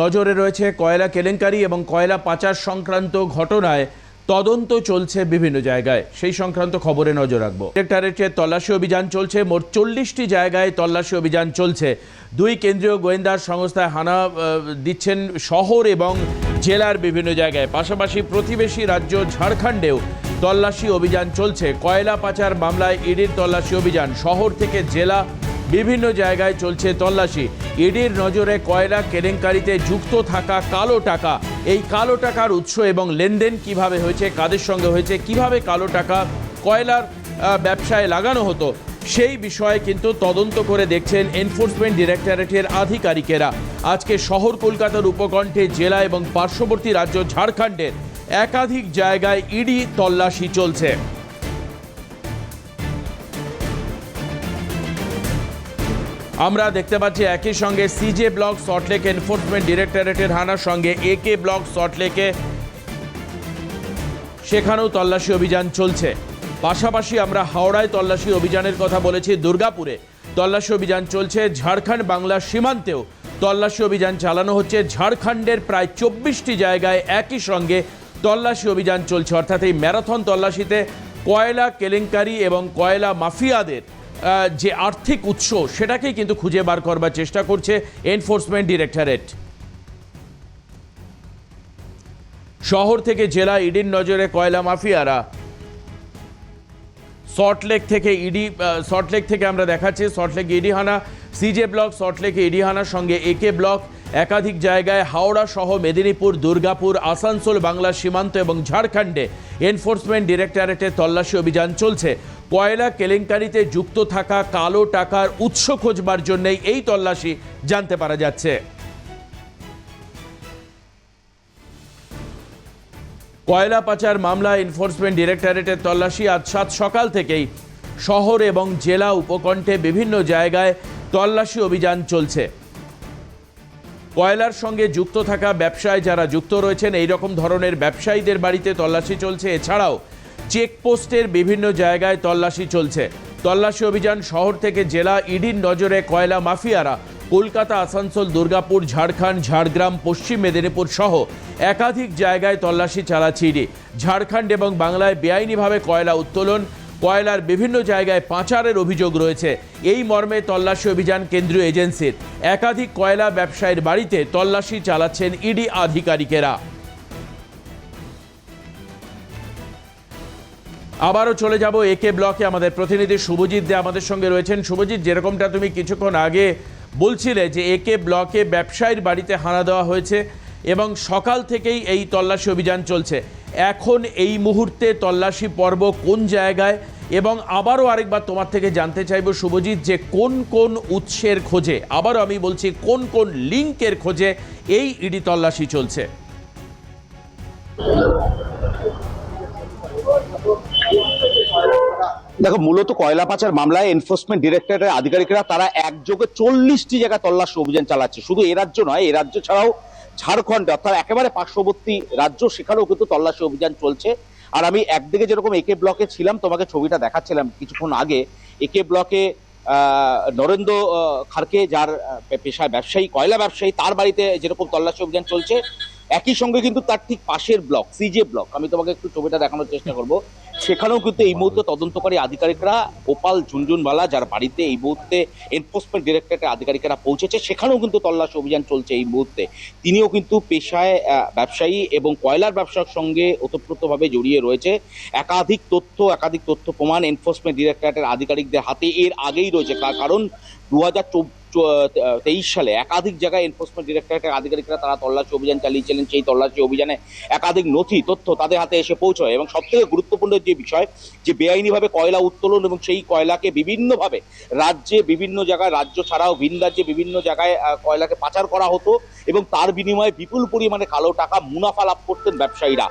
নজরে রয়েছে কয়লা কেলেঙ্কারি এবং কয়লা পাচার সংক্রান্ত ঘটনায় তদন্ত চলছে বিভিন্ন জায়গায়। সেই সংক্রান্ত খবরে নজর রাখব। ডিরেক্টরেটের তল্লাশি অভিযান চলছে। মোট চল্লিশটি জায়গায় তল্লাশি অভিযান চলছে। দুই কেন্দ্রীয় গোয়েন্দা সংস্থায় হানা দিচ্ছেন শহর এবং জেলার বিভিন্ন জায়গায়। পাশাপাশি প্রতিবেশী রাজ্য ঝাড়খণ্ডেও তল্লাশি অভিযান চলছে। কয়লা পাচার মামলায় ইডির তল্লাশি অভিযান। শহর থেকে জেলা বিভিন্ন জায়গায় চলছে তল্লাশি। ইডির নজরে কয়লা কেলেঙ্কারিতে যুক্ত থাকা কালো টাকা। এই কালো টাকার উৎস এবং লেনদেন কীভাবে হয়েছে, কাদের সঙ্গে হয়েছে, কীভাবে কালো টাকা কয়লার ব্যবসায় লাগানো হতো, সেই বিষয়ে কিন্তু তদন্ত করে দেখছেন এনফোর্সমেন্ট ডিরেক্টরেটের আধিকারিকেরা। আজকে শহর কলকাতার উপকণ্ঠে জেলা এবং পার্শ্ববর্তী রাজ্য ঝাড়খণ্ডের একাধিক জায়গায় ইডি তল্লাশি চলছে। আমরা দেখতে পাচ্ছি একই সঙ্গে CJ block Salt Lake enforcement ডিরেক্টরেটের হানার সঙ্গে এ কে ব্লক সল্টলেকে সেখানেও তল্লাশি অভিযান চলছে। পাশাপাশি আমরা হাওড়ায় তল্লাশি অভিযানের কথা বলেছি, দুর্গাপুরে তল্লাশি অভিযান চলছে, ঝাড়খণ্ড বাংলার সীমান্তেও তল্লাশি অভিযান চালানো হচ্ছে। ঝাড়খণ্ডের প্রায় চব্বিশটি জায়গায় একই সঙ্গে তল্লাশি অভিযান চলছে। অর্থাৎ এই ম্যারাথন তল্লাশিতে কয়লা কেলেঙ্কারি এবং কয়লা মাফিয়াদের যে আর্থিক উৎস সেটাকেই কিন্তু খুঁজে বার করবার চেষ্টা করছে এনফোর্সমেন্ট ডিরেক্টরেট শহর থেকে জেলা ইডির নজরে কয়লা মাফিয়ারা। সল্টলেক থেকে ইডি সল্টলেক থেকে আমরা দেখাচ্ছি সল্টলেক ইডিহানা সিজে ব্লক সল্টলেকে ইডিহানার সঙ্গে একে ব্লক একাধিক জায়গায় হাওড়া সহ মেদিনীপুর, দুর্গাপুর, আসানসোল বাংলা সীমান্ত এবং ঝাড়খণ্ডে এনফোর্সমেন্ট ডিরেক্টরেটের তল্লাশি অভিযান চলছে। কয়লা কেলেঙ্কারিতে যুক্ত থাকা কালো টাকার উৎস খোঁজবার জন্যই এই তল্লাশি জানতে পারা যাচ্ছে। কয়লা পাচার মামলা এনফোর্সমেন্ট ডিরেক্টরেটের তল্লাশি আজ সাত সকাল থেকেই। শহর এবং জেলা উপকণ্ঠে বিভিন্ন জায়গায় তল্লাশি অভিযান চলছে। কয়লার সঙ্গে যুক্ত থাকা ব্যবসায় যারা যুক্ত রয়েছেন, এই রকম ধরনের ব্যবসায়ীদের বাড়িতে তল্লাশি চলছে। এছাড়াও চেকপোস্টের বিভিন্ন জায়গায় তল্লাশি চলছে। তল্লাশি অভিযান শহর থেকে জেলা ইডির নজরে কয়লা মাফিয়ারা। কলকাতা, আসানসোল, দুর্গাপুর, ঝাড়খণ্ড, ঝাড়গ্রাম, পশ্চিম মেদিনীপুর সহ একাধিক জায়গায় তল্লাশি চালাচ্ছে ইডি। ঝাড়খণ্ড এবং বাংলায় বেআইনিভাবে কয়লা উত্তোলন কয়লার বিভিন্ন জায়গায় পাচারের অভিযোগ রয়েছে। এই মর্মে তল্লাশি অভিযান কেন্দ্রীয় এজেন্সির। একাধিক কয়লা ব্যবসায়ীর বাড়িতে তল্লাশি চালাচ্ছেন ইডি আধিকারিকেরা। আবারও চলে যাব একে ব্লকে। আমাদের প্রতিনিধি শুভজিৎ দে আমাদের সঙ্গে রয়েছেন। শুভজিৎ, যেরকমটা তুমি কিছুক্ষণ আগে বলছিলে যে একে ব্লকে ব্যবসায়ীর বাড়িতে হানা দেওয়া হয়েছে এবং সকাল থেকেই এই তল্লাশি অভিযান চলছে। এখন এই মুহূর্তে তল্লাশি পর্ব কোন জায়গায়? এবং আবারও আরেকবার তোমার থেকে জানতে চাইব, শুভজিৎ, যে কোন কোন উৎসের খোঁজে, আবারও আমি বলছি কোন কোন লিঙ্কের খোঁজে এই ইডি তল্লাশি চলছে? দেখো, মূলত কয়লা পাচার মামলায় এনফোর্সমেন্ট ডিরেক্টরেটের আধিকারিকরা তারা একযোগে চল্লিশটি জায়গায় তল্লাশি অভিযান চালাচ্ছে। শুধু এ রাজ্য নয়, এ রাজ্য ছাড়াও ঝাড়খণ্ড, অর্থাৎ একেবারে পার্শ্ববর্তী রাজ্য, সেখানেও কিন্তু তল্লাশি অভিযান চলছে। আর আমি একদিকে যেরকম একে ব্লকে ছিলাম, তোমাকে ছবিটা দেখাচ্ছিলাম কিছুক্ষণ আগে একে ব্লকে নরেন্দ্র খারকে, যার পেশায় ব্যবসায়ী, কয়লা ব্যবসায়ী, তার বাড়িতে যেরকম তল্লাশি অভিযান চলছে, একই সঙ্গে কিন্তু তার ঠিক পাশের ব্লক সিজে ব্লক আমি তোমাকে একটু ছবিটা দেখানোর চেষ্টা করব। সেখানেও কিন্তু এই মুহূর্তে তদন্তকারী আধিকারিকরা গোপাল ঝুনঝুনওয়ালা যার বাড়িতে এই মুহূর্তে এনফোর্সমেন্ট ডিরেক্টরেটের আধিকারিকরা পৌঁছেছে, সেখানেও কিন্তু তল্লাশি অভিযান চলছে এই মুহূর্তে। তিনিও কিন্তু পেশায় ব্যবসায়ী এবং কয়লার ব্যবসার সঙ্গে ওতপ্রোতভাবে জড়িয়ে রয়েছে। একাধিক তথ্য একাধিক তথ্য প্রমাণ এনফোর্সমেন্ট ডিরেক্টরেটের আধিকারিকদের হাতে, এর আগেই রয়েছে। কার- কারণ? দু হাজার তেইশ সালে একাধিক জায়গায় এনফোর্সমেন্ট ডিরেক্টরেটের আধিকারিকরা তারা তল্লাশি অভিযান চালিয়েছিলেন। সেই তল্লাশি অভিযানে একাধিক নথি, তথ্য তাদের হাতে এসে পৌঁছয় এবং সব থেকে গুরুত্বপূর্ণ যে বিষয়, যে বেআইনিভাবে কয়লা উত্তোলন এবং সেই কয়লাকে বিভিন্নভাবে রাজ্যে বিভিন্ন জায়গায়, রাজ্য ছাড়াও ভিন রাজ্যে বিভিন্ন জায়গায় কয়লাকে পাচার করা হতো এবং তার বিনিময়ে বিপুল পরিমাণে কালো টাকা মুনাফা লাভ করতেন ব্যবসায়ীরা।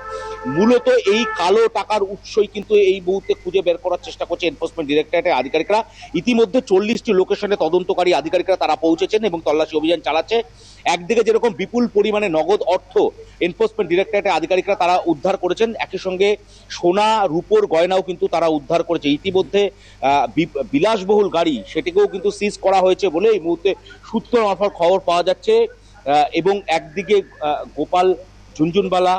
মূলত এই কালো টাকার উৎসই কিন্তু এই মুহূর্তে খুঁজে বের করার চেষ্টা করছে এনফোর্সমেন্ট ডিরেক্টরেটের আধিকারিকরা। ইতিমধ্যে চল্লিশটি লোকেশনে তদন্তকারী আধিকারিকরা তারা পৌঁছেছেন এবং তল্লাশি অভিযান চালাচ্ছে। একদিকে যেরকম বিপুল পরিমাণে নগদ অর্থ এনফোর্সমেন্ট ডিরেক্টরেটের আধিকারিকরা তারা উদ্ধার করেছেন, একই সঙ্গে সোনা, রূপোর গয়নাও কিন্তু তারা উদ্ধার করেছে। ইতিমধ্যে বিলাসবহুল গাড়ি সেটিকেও কিন্তু সিজ করা হয়েছে বলে এই মুহূর্তে সূত্র মারফত খবর পাওয়া যাচ্ছে। এবং একদিকে গোপাল ঝুনঝুনবালা,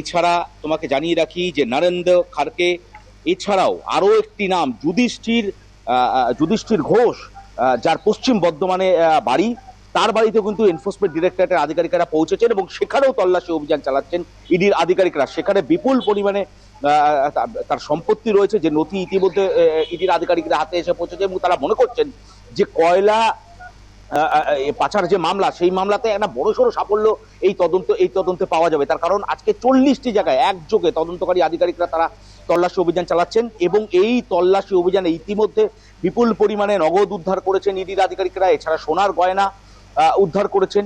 এছাড়া তোমাকে জানিয়ে রাখি যে নরেন্দ্র খারকে এছাড়াও আরও একটি নাম, যুধিষ্ঠির যুধিষ্ঠির ঘোষ যার পশ্চিম বর্ধমানে বাড়ি, তার বাড়িতে কিন্তু এনফোর্সমেন্ট ডিরেক্টরেটের আধিকারিকরা পৌঁছেছেন এবং সেখানেও তল্লাশি অভিযান চালাচ্ছেন ইডির আধিকারিকরা। সেখানে বিপুল পরিমাণে তার সম্পত্তি রয়েছে যে নথি ইতিমধ্যে ইডির আধিকারিকরা হাতে এসে পৌঁছেছে এবং তারা মনে করছেন যে কয়লা পাচার যে মামলা, সেই মামলাতে একটা বড়সড় সাফল্য এই তদন্ত, এই তদন্তে পাওয়া যাবে। তার কারণ আজকে চল্লিশটি জায়গায় একযোগে তদন্তকারী আধিকারিকরা তারা তল্লাশি অভিযান চালাচ্ছেন এবং এই তল্লাশি অভিযানে ইতিমধ্যে বিপুল পরিমাণে নগদ উদ্ধার করেছেন ইডির আধিকারিকরা, এছাড়া সোনার গয়না উদ্ধার করেছেন।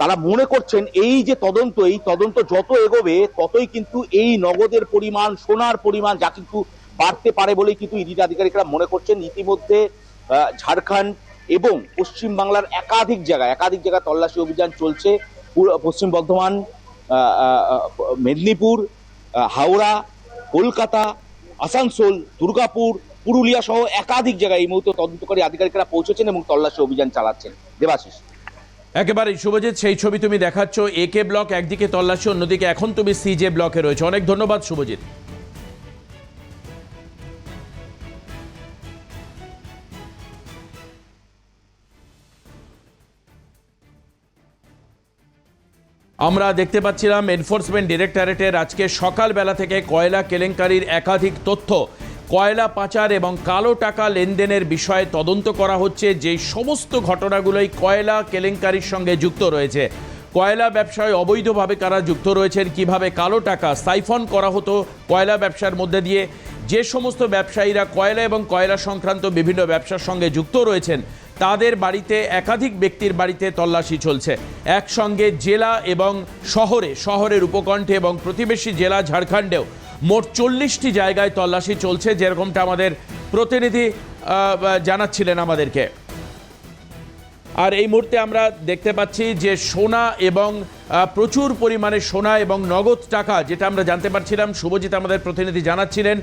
তারা মনে করছেন এই যে তদন্ত, এই তদন্ত যত এগোবে ততই কিন্তু এই নগদের পরিমাণ, সোনার পরিমাণ যা কিন্তু বাড়তে পারে বলেই কিন্তু ইডির আধিকারিকরা মনে করছেন। ইতিমধ্যে ঝাড়খণ্ড এবং পশ্চিম বাংলার একাধিক জায়গায় একাধিক জায়গায় তল্লাশি অভিযান চলছে। পশ্চিম বর্ধমান মেদিনীপুর হাওড়া কলকাতা, আসানসোল, দুর্গাপুর, পুরুলিয়া সহ একাধিক জায়গায় এই মুহূর্তে তদন্তকারী আধিকারিকরা পৌঁছেছেন এবং তল্লাশি অভিযান চালাচ্ছেন। দেবাশিস। একেবারে শুভজিৎ, সেই ছবি তুমি দেখাচ্ছ, এ কে ব্লক, একদিকে তল্লাশি, অন্যদিকে এখন তুমি সি জে ব্লকে রয়েছে। অনেক ধন্যবাদ, শুভজিৎ। আমরা দেখতে পাচ্ছিলাম এনফোর্সমেন্ট ডিরেক্টরেটের আজকে সকালবেলা থেকে কয়লা কেলেঙ্কারির একাধিক তথ্য। কয়লা পাচার এবং কালো টাকা লেনদেনের বিষয়ে তদন্ত করা হচ্ছে যে সমস্ত ঘটনাগুলোই কয়লা কেলেঙ্কারির সঙ্গে যুক্ত রয়েছে। কয়লা ব্যবসায় অবৈধভাবে কারা যুক্ত রয়েছেন, কীভাবে কালো টাকা সাইফন করা হতো কয়লা ব্যবসার মধ্যে দিয়ে যে সমস্ত ব্যবসায়ীরা কয়লা এবং কয়লা সংক্রান্ত বিভিন্ন ব্যবসার সঙ্গে যুক্ত রয়েছেন, তাদের বাড়িতে একাধিক ব্যক্তির বাড়িতে তল্লাশি চলছে। একসঙ্গে জেলা এবং শহরে, শহরের উপকণ্ঠে এবং প্রতিবেশী জেলা ঝাড়খণ্ডেও মোট চল্লিশটি জায়গায় তল্লাশি চলছে, যেরকমটা আমাদের প্রতিনিধি জানাচ্ছিলেন আমাদেরকে। আর এই মুহূর্তে আমরা দেখতে পাচ্ছি যে সোনা এবং প্রচুর পরিমাণে সোনা এবং নগদ টাকা, যেটা আমরা জানতে পারছিলাম, শুভজিৎ আমাদের প্রতিনিধি জানাচ্ছিলেন।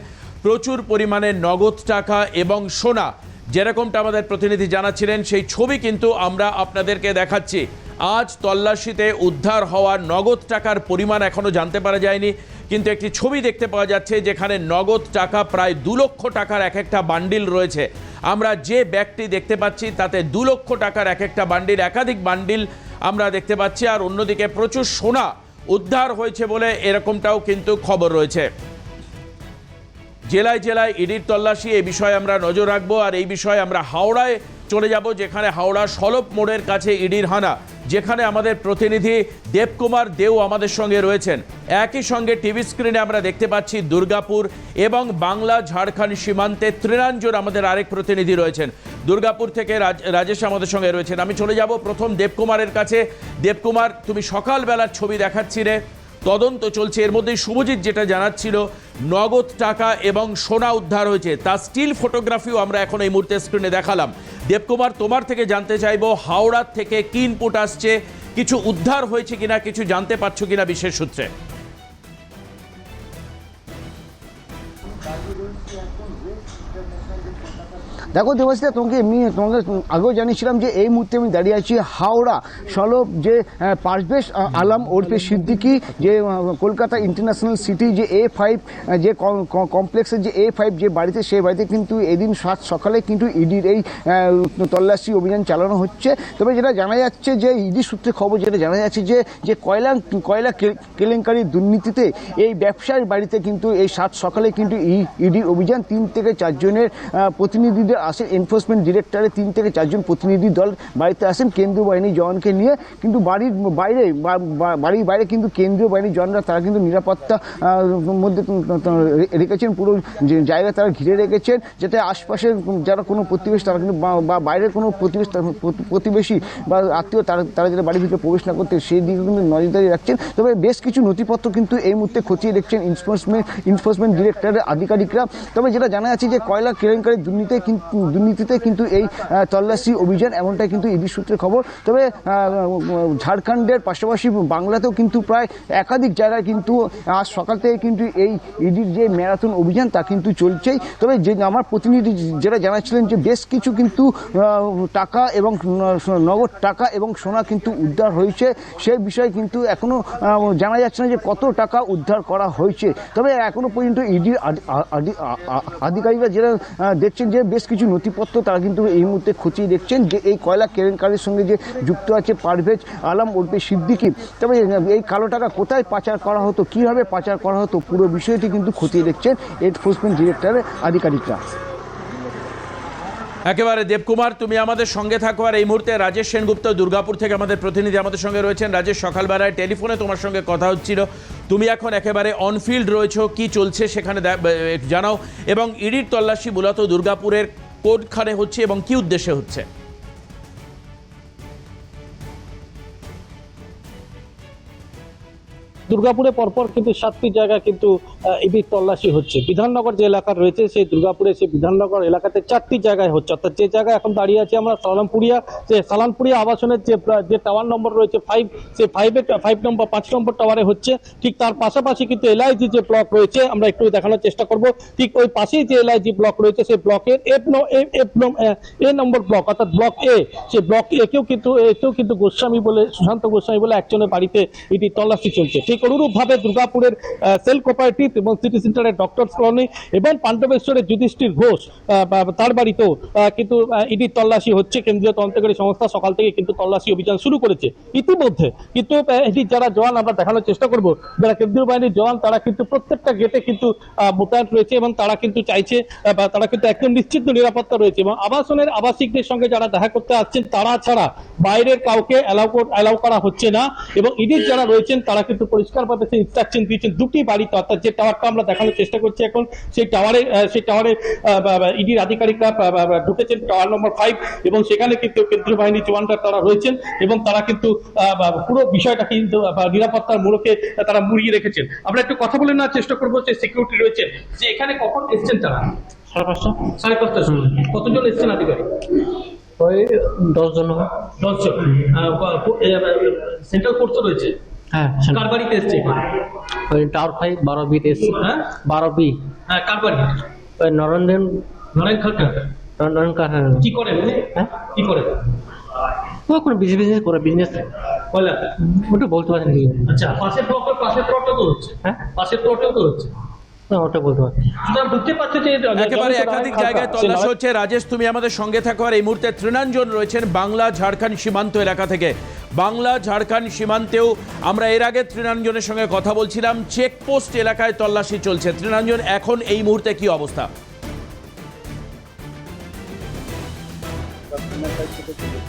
প্রচুর পরিমাণে নগদ টাকা এবং সোনা, যেরকমটা আমাদের প্রতিনিধি জানাচ্ছিলেন, সেই ছবি কিন্তু আমরা আপনাদেরকে দেখাচ্ছি। আজ তল্লাশিতে উদ্ধার হওয়া নগদ টাকার পরিমাণ এখনও জানতে পারা যায়নি, কিন্তু একটি ছবি দেখতে পাওয়া যাচ্ছে যেখানে নগদ টাকা প্রায় দু লক্ষ টাকার এক একটা বান্ডিল রয়েছে। আমরা যে ব্যাগটি দেখতে পাচ্ছি, তাতে দু লক্ষ টাকার এক একটা বান্ডিল, একাধিক বান্ডিল আমরা দেখতে পাচ্ছি, আর অন্যদিকে প্রচুর সোনা উদ্ধার হয়েছে বলে এরকমটাও কিন্তু খবর রয়েছে। জেলায় জেলায় ইডির তল্লাশি, এই বিষয়ে আমরা নজর রাখব আর এই বিষয়ে আমরা হাওড়ায় চলে যাব, যেখানে হাওড়া সলপ মোড়ের কাছে ইডির হানা, যেখানে আমাদের প্রতিনিধি দেবকুমার দেও আমাদের সঙ্গে রয়েছেন। একই সঙ্গে টিভি স্ক্রিনে আমরা দেখতে পাচ্ছি দুর্গাপুর এবং বাংলা ঝাড়খণ্ড সীমান্তে তৃণাঞ্জন আমাদের আরেক প্রতিনিধি রয়েছেন। দুর্গাপুর থেকে রাজ- রাজেশ আমাদের সঙ্গে রয়েছেন। আমি চলে যাব প্রথম দেবকুমারের কাছে। দেবকুমার, তুমি সকালবেলার ছবি দেখাচ্ছিলে। তদন্ত চলছে। এর মধ্যে শুভজিৎ যেটা জানাচ্ছিল, নগদ টাকা এবং সোনা উদ্ধার হয়েছে। তার স্টিল ফটোগ্রাফিও আমরা এখন এই মুহূর্তে স্ক্রিনে দেখালাম। দেবকুমার, তোমার থেকে জানতে চাইব, হাওড়ার থেকে কি ইনপুট আসছে। কিছু উদ্ধার হয়েছে কিনা, কিছু জানতে পারছ কিনা বিশেষ সূত্রে? দেখো দেবাশিতা তোমাকে এমনি তোমাকে আগেও জানিয়েছিলাম যে এই মুহূর্তে আমি দাঁড়িয়ে আছি হাওড়া সলভ যে আহ, আলম ওরফে সিদ্দিকি যে কলকাতা ইন্টারন্যাশনাল সিটি যে এ ফাইভ যে কমপ্লেক্সের যে এ ফাইভ যে বাড়িতে সেই বাড়িতে কিন্তু এদিন সাত সকালে কিন্তু ইডির এই তল্লাশি অভিযান চালানো হচ্ছে। তবে যেটা জানা যাচ্ছে যে ইডি সূত্রে খবর যেটা জানা যাচ্ছে যে যে কয়লা কয়লা কে- কেলেঙ্কারি দুর্নীতিতে এই ব্যবসার বাড়িতে কিন্তু এই সাত সকালে কিন্তু ইডি অভিযান তিন থেকে চারজনের প্রতিনিধিদের আসেন এনফোর্সমেন্ট ডিরেক্টরের তিন থেকে চারজন প্রতিনিধি দল বাড়িতে আসেন। কেন্দ্রীয় বাহিনী জওয়ানকে নিয়ে কিন্তু বাড়ির বাইরে বাড়ির বাইরে কিন্তু কেন্দ্রীয় বাহিনীর জওয়ানরা, তারা কিন্তু নিরাপত্তা মধ্যে রেখেছেন। পুরো জায়গা তারা ঘিরে রেখেছেন যাতে আশপাশের যারা কোনো প্রতিবেশী, তারা কিন্তু বা- বাইরের কোনো প্রতিবেশী প্রতিবেশী বা আত্মীয়, তারা তারা যারা বাড়ির ভিতরে প্রবেশ না করতে সেই দিকে কিন্তু নজরদারি রাখছেন। তবে বেশ কিছু নথিপত্র কিন্তু এই মুহূর্তে খতিয়ে দেখছেন এনফোর্সমেন্ট এনফোর্সমেন্ট ডিরেক্টরের আধিকারিকরা। তবে যেটা জানা যাচ্ছে যে কয়লা কেলেঙ্কারি দুর্নীতিতে কিন্তু দুর্নীতিতে কিন্তু এই তল্লাশি অভিযান এমনটাই কিন্তু ইডি সূত্রে খবর। তবে ঝাড়খণ্ডের পাশাপাশি বাংলাতেও কিন্তু প্রায় একাধিক জায়গায় কিন্তু আজ সকাল থেকে কিন্তু এই ইডির যে ম্যারাথন অভিযান তা কিন্তু চলছেই। তবে যে আমার প্রতিনিধি যারা জানাচ্ছিলেন যে বেশ কিছু কিন্তু টাকা এবং নগদ টাকা এবং সোনা কিন্তু উদ্ধার হয়েছে। সেই বিষয়ে কিন্তু এখনও জানা যাচ্ছে না যে কত টাকা উদ্ধার করা হয়েছে। তবে এখনও পর্যন্ত ইডির আধিকারিকরা যারা দেখছেন যে বেশ কিছু নথিপত্র তারা কিন্তু এই মুহূর্তে খতিয়ে দেখছেন যে এই কয়লা কেলেঙ্কারির সঙ্গে যে যুক্ত আছে পারভেজ আলম ওরফে সিদ্দিকি। তবে এই কালো টাকা কোথায় পাচার করা হতো, কীভাবে পাচার করা হতো, পুরো বিষয়টি কিন্তু খতিয়ে দেখছেন এনফোর্সমেন্ট ডিরেক্টরের আধিকারিকরা। একেবারে দেবকুমার, তুমি আমাদের সঙ্গে থাকো আর এই মুহূর্তে রাজেশ সেনগুপ্ত দুর্গাপুর থেকে আমাদের প্রতিনিধি আমাদের সঙ্গে রয়েছেন। রাজেশ, সকালবেলায় টেলিফোনে তোমার সঙ্গে কথা হচ্ছিল। তুমি এখন একেবারে অনফিল্ড রয়েছো, কি চলছে সেখানে জানাও। এবং ইডির তল্লাশি মূলত দুর্গাপুরের কোনখানে হচ্ছে এবং কি উদ্দেশ্যে হচ্ছে? দুর্গাপুরে পরপর কিন্তু সাতটি জায়গা কিন্তু ইবির তল্লাশি হচ্ছে। বিধাননগর যে এলাকা রয়েছে, সেই দুর্গাপুরে, সেই বিধাননগর এলাকাতে চারটি জায়গায় হচ্ছে। অর্থাৎ যে জায়গায় এখন দাঁড়িয়ে আছে আমরা সালামপুরিয়া যে সালামপুরিয়া আবাসনের যে যে টাওয়ার নম্বর রয়েছে ফাইভ সেই ফাইভে ফাইভ নম্বর পাঁচ নম্বর টাওয়ারে হচ্ছে। ঠিক তার পাশাপাশি কিন্তু এলআইজি যে ব্লক রয়েছে, আমরা একটু দেখানোর চেষ্টা করব। ঠিক ওই পাশেই যে এলআইজি ব্লক রয়েছে, সেই ব্লকের এফ এ নম্বর ব্লক অর্থাৎ ব্লক এ সেই ব্লক একেও কিন্তু এতেও কিন্তু গোস্বামী বলে, সুশান্ত গোস্বামী বলে একজনের বাড়িতে এটি তল্লাশি চলছে। ঠিক অনুরূপভাবে দুর্গাপুরের সেল কোপারেটিভ এবং সিটি সেন্টারের ডক্টর কলোনি এবং পাণ্ডবেশ্বরের যুধিষ্ঠির ঘোষ তার বাড়িতেও কিন্তু ইডির তল্লাশি হচ্ছে। কেন্দ্রীয় তদন্তকারী সংস্থা সকাল থেকে কিন্তু তল্লাশি অভিযান শুরু করেছে। ইতিমধ্যে কিন্তু এটির যারা জওয়ান, আমরা দেখানোর চেষ্টা করব। যারা কেন্দ্রীয় বাহিনীর জওয়ান, তারা কিন্তু প্রত্যেকটা গেটে কিন্তু মোতায়েন রয়েছে এবং তারা কিন্তু চাইছে তারা কিন্তু একদম নিশ্চিত নিরাপত্তা রয়েছে এবং আবাসনের আবাসিকদের সঙ্গে যারা দেখা করতে আসছেন, তারা ছাড়া বাইরের কাউকে অ্যালাউ অ্যালাউ করা হচ্ছে না এবং ইডির যারা রয়েছেন, তারা কিন্তু পরিষ্কারভাবে সেই ইনস্ট্রাকশন দিয়েছেন দুটি বাড়িতে অর্থাৎ যে টাওয়ারটা আমরা দেখানোর চেষ্টা করছি এখন সেই টাওয়ারে সেই টাওয়ারে ইডির আধিকারিকরা ঢুকেছেন টাওয়ার নম্বর ফাইভ এবং সেখানে কিন্তু কেন্দ্রীয় বাহিনী জওয়ানরা তারা রয়েছেন এবং তারা কিন্তু পুরো বিষয়টা কিন্তু নিরাপত্তার মূলকে তারা মুড়িয়ে রেখেছেন। আমরা একটু কথা বলে নেওয়ার চেষ্টা করব যে সিকিউরিটি রয়েছে। যে এখানে কখন এসছেন তারা? সাড়ে পাঁচটা। সাড়ে পাঁচটার সময়। কতজন এসছেন আধিকারিক? ওই দশ জন হবে। দশজন। সেন্ট্রাল ফোর্সও রয়েছে? হ্যাঁ কার বাড়িতে এসছে এখানে? ওই টাওয়ার ফাইভ বারো বিট এসছে। হ্যাঁ? বারো বি। হ্যাঁ কার বাড়ি? ওই নরেন্দ্র নরেন খালকার। নরেন্দ্র কার হ্যাঁ। কি করেন হ্যাঁ? কি করেন? ও কোনো বিজনেস বিজনেস করে বিজনেস ওটা বলতে পারছেন কি? আচ্ছা পাশের ব্লকের পাশের তো হচ্ছে। হ্যাঁ? পাশের প্লটটাও তো হচ্ছে। ওটা বলতে পারছি বুঝতে পারছে যে একেবারে একাধিক জায়গায় তল্লাশি হচ্ছে। রাজেশ তুমি আমাদের সঙ্গে থাকো আর এই মুহূর্তে তৃণাঞ্জন রয়েছেন বাংলা ঝাড়খণ্ড সীমান্ত এলাকা থেকে। বাংলা ঝাড়খণ্ড সীমান্তেও আমরা এর আগে তৃণাঞ্জনের সঙ্গে কথা বলছিলাম। চেকপোস্ট এলাকায় তল্লাশি চলছে। তৃণাঞ্জন এখন এই মুহূর্তে কি অবস্থা?